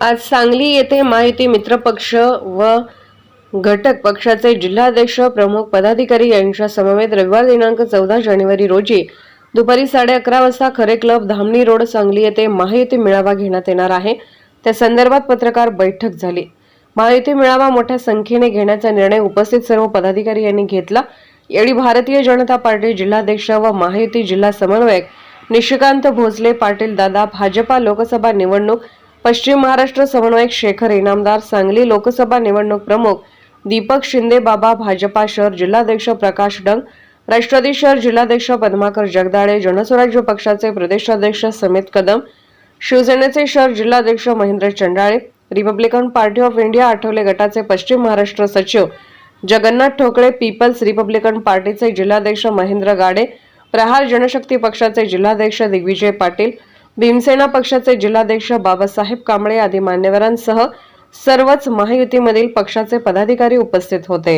आज सांगली येथे महायुती मित्रपक्ष व घटक पक्षाचे जिल्हाध्यक्ष प्रमुख पदाधिकारी यांच्या समवेत रविवार दिनांक चौदा जानेवारी रोजी दुपारी साडे अकरा वाजता खरे क्लब धामणी रोड सांगली येथे महायुती मेळावा घेण्यात येणार आहे. त्या संदर्भात पत्रकार बैठक झाली. महायुती मेळावा मोठ्या संख्येने घेण्याचा निर्णय उपस्थित सर्व पदाधिकारी यांनी घेतला. यावेळी भारतीय जनता पार्टी जिल्हाध्यक्ष व महायुती जिल्हा समन्वयक निशिकांत भोसले पाटील दादा भाजपा लोकसभा निवडणूक पश्चिम महाराष्ट्र समन्वयक शेखर इनामदार सांगली लोकसभा निवडणूक प्रमुख दीपक शिंदे बाबा भाजपा शहर जिल्हाध्यक्ष प्रकाश डंग राष्ट्रवादी शहर जिल्हाध्यक्ष पद्माकर जगदाळे जनस्वराज्य पक्षाचे प्रदेशाध्यक्ष समित कदम शिवसेनेचे शहर जिल्हाध्यक्ष Mahendra Chandale Republican party of India Athawale गटाचे पश्चिम महाराष्ट्र सचिव जगन्नाथ ठोकळे पीपल्स रिपब्लिकन पार्टीचे जिल्हाध्यक्ष महेंद्र गाडे प्रहार जनशक्ती पक्षाचे जिल्हाध्यक्ष दिग्विजय पाटील भीमसेना पक्षाचे जिल्हाध्यक्ष बाबासाहेब कांबळे आदी मान्यवरांसह सर्वच महायुतीमधील पक्षाचे पदाधिकारी उपस्थित होते.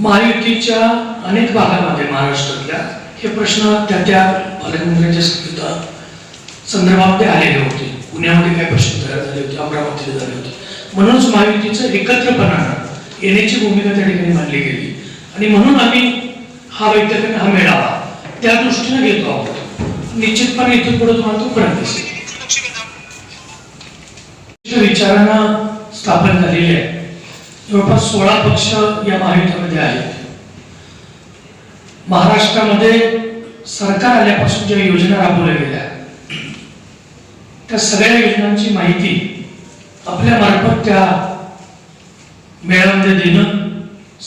महायुतीच्या अनेक भागामध्ये महाराष्ट्रातल्या हे प्रश्न त्या त्या पालकमंत्र्यांच्या संदर्भामध्ये आलेले होते. पुण्यामध्ये काय प्रश्न तयार झाले होते अमरावतीला झाले होते. म्हणूनच महायुतीचं एकत्रपणानं येण्याची भूमिका त्या ठिकाणी मांडली गेली. आणि म्हणून आम्ही हा आणि हा मेळावा त्या दृष्टीनं घेतो आहोत. निश्चितपणे इथून पुढे तुम्हाला तो फरक दिसेल विचारांना स्थापन झालेली आहे. जवळपास सोळा पक्ष या महायुद्धामध्ये आहेत. महाराष्ट्रामध्ये सरकार आल्यापासून ज्या योजना राबवल्या गेल्या त्या सगळ्या योजनांची माहिती आपल्या मार्फत त्या मेळाव्यामध्ये देणं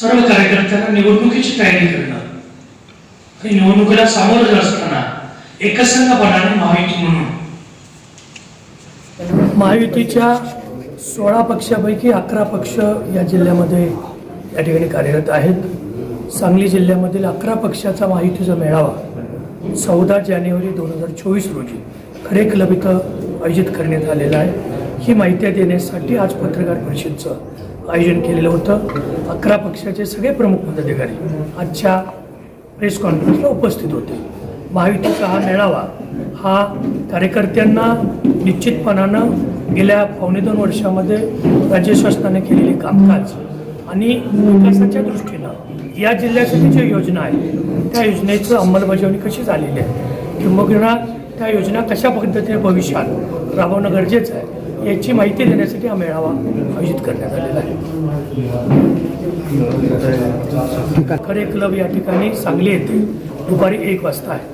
सर्व कार्यकर्त्यांना निवडणुकीची तयारी करणं आणि निवडणुकीला सामोरं जात असताना एकसंघपणाने महायुती म्हणून. महायुतीच्या सोळा पक्षापैकी अकरा पक्ष या जिल्ह्यामध्ये या ठिकाणी कार्यरत आहेत. सांगली जिल्ह्यामधील अकरा पक्षाचा महायुतीचा मेळावा चौदा जानेवारी दोन हजार चोवीस रोजी खरे क्लब इथं आयोजित करण्यात आलेला आहे. ही माहिती देण्यासाठी आज पत्रकार परिषदेचं आयोजन केलेलं होतं. अकरा पक्षाचे सगळे प्रमुख पदाधिकारी आजच्या प्रेस कॉन्फरन्सला उपस्थित होते. महायुतीचा हा मेळावा हा कार्यकर्त्यांना निश्चितपणानं गेल्या पावणे दोन वर्षामध्ये राज्य शासनाने केलेले कामकाज आणि विकासाच्या दृष्टीनं या जिल्ह्यासाठी ज्या योजना आहेत त्या योजनेचं अंमलबजावणी कशी झालेली आहे किंबहुना त्या योजना कशा पद्धतीने भविष्यात राबवणं गरजेचं आहे याची माहिती देण्यासाठी हा मेळावा आयोजित करण्यात आलेला आहे. खरे क्लब या ठिकाणी सांगली येथे दुपारी एक वाजता आहे.